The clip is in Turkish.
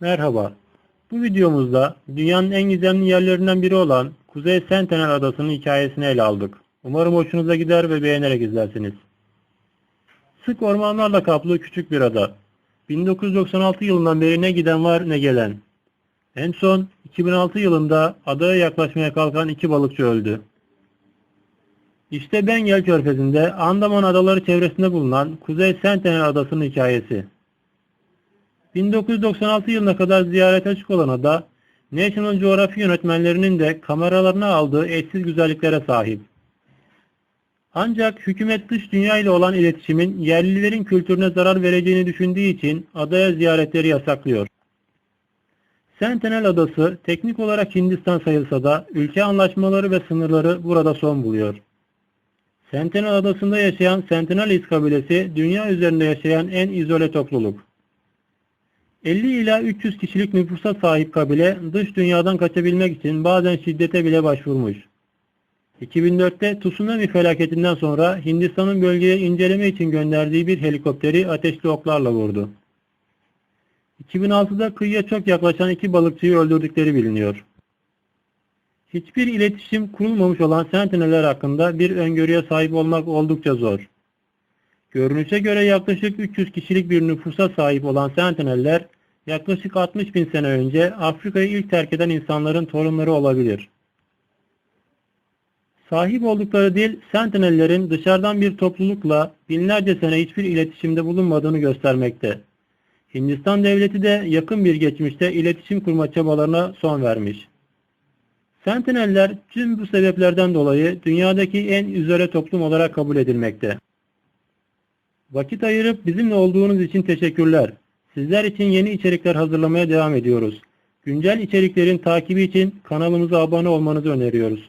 Merhaba. Bu videomuzda dünyanın en gizemli yerlerinden biri olan Kuzey Sentinel Adası'nın hikayesini ele aldık. Umarım hoşunuza gider ve beğenerek izlersiniz. Sık ormanlarla kaplı küçük bir ada. 1996 yılından beri ne giden var ne gelen. En son 2006 yılında adaya yaklaşmaya kalkan iki balıkçı öldü. İşte Bengal Körfezi'nde Andaman Adaları çevresinde bulunan Kuzey Sentinel Adası'nın hikayesi. 1996 yılına kadar ziyarete açık olan ada, National Geographic yönetmenlerinin de kameralarına aldığı eşsiz güzelliklere sahip. Ancak hükümet dış dünya ile olan iletişimin yerlilerin kültürüne zarar vereceğini düşündüğü için adaya ziyaretleri yasaklıyor. Sentinel Adası teknik olarak Hindistan sayılsa da ülke anlaşmaları ve sınırları burada son buluyor. Sentinel Adası'nda yaşayan Sentinelese kabilesi dünya üzerinde yaşayan en izole topluluk. 50 ila 300 kişilik nüfusa sahip kabile dış dünyadan kaçabilmek için bazen şiddete bile başvurmuş. 2004'te tsunami felaketinden sonra Hindistan'ın bölgeye inceleme için gönderdiği bir helikopteri ateşli oklarla vurdu. 2006'da kıyıya çok yaklaşan iki balıkçıyı öldürdükleri biliniyor. Hiçbir iletişim kurulmamış olan sentineller hakkında bir öngörüye sahip olmak oldukça zor. Görünüşe göre yaklaşık 300 kişilik bir nüfusa sahip olan sentineller yaklaşık 60 bin sene önce Afrika'yı ilk terk eden insanların torunları olabilir. Sahip oldukları dil sentinellerin dışarıdan bir toplulukla binlerce sene hiçbir iletişimde bulunmadığını göstermekte. Hindistan devleti de yakın bir geçmişte iletişim kurma çabalarına son vermiş. Sentineller tüm bu sebeplerden dolayı dünyadaki en izole toplum olarak kabul edilmekte. Vakit ayırıp bizimle olduğunuz için teşekkürler. Sizler için yeni içerikler hazırlamaya devam ediyoruz. Güncel içeriklerin takibi için kanalımıza abone olmanızı öneriyoruz.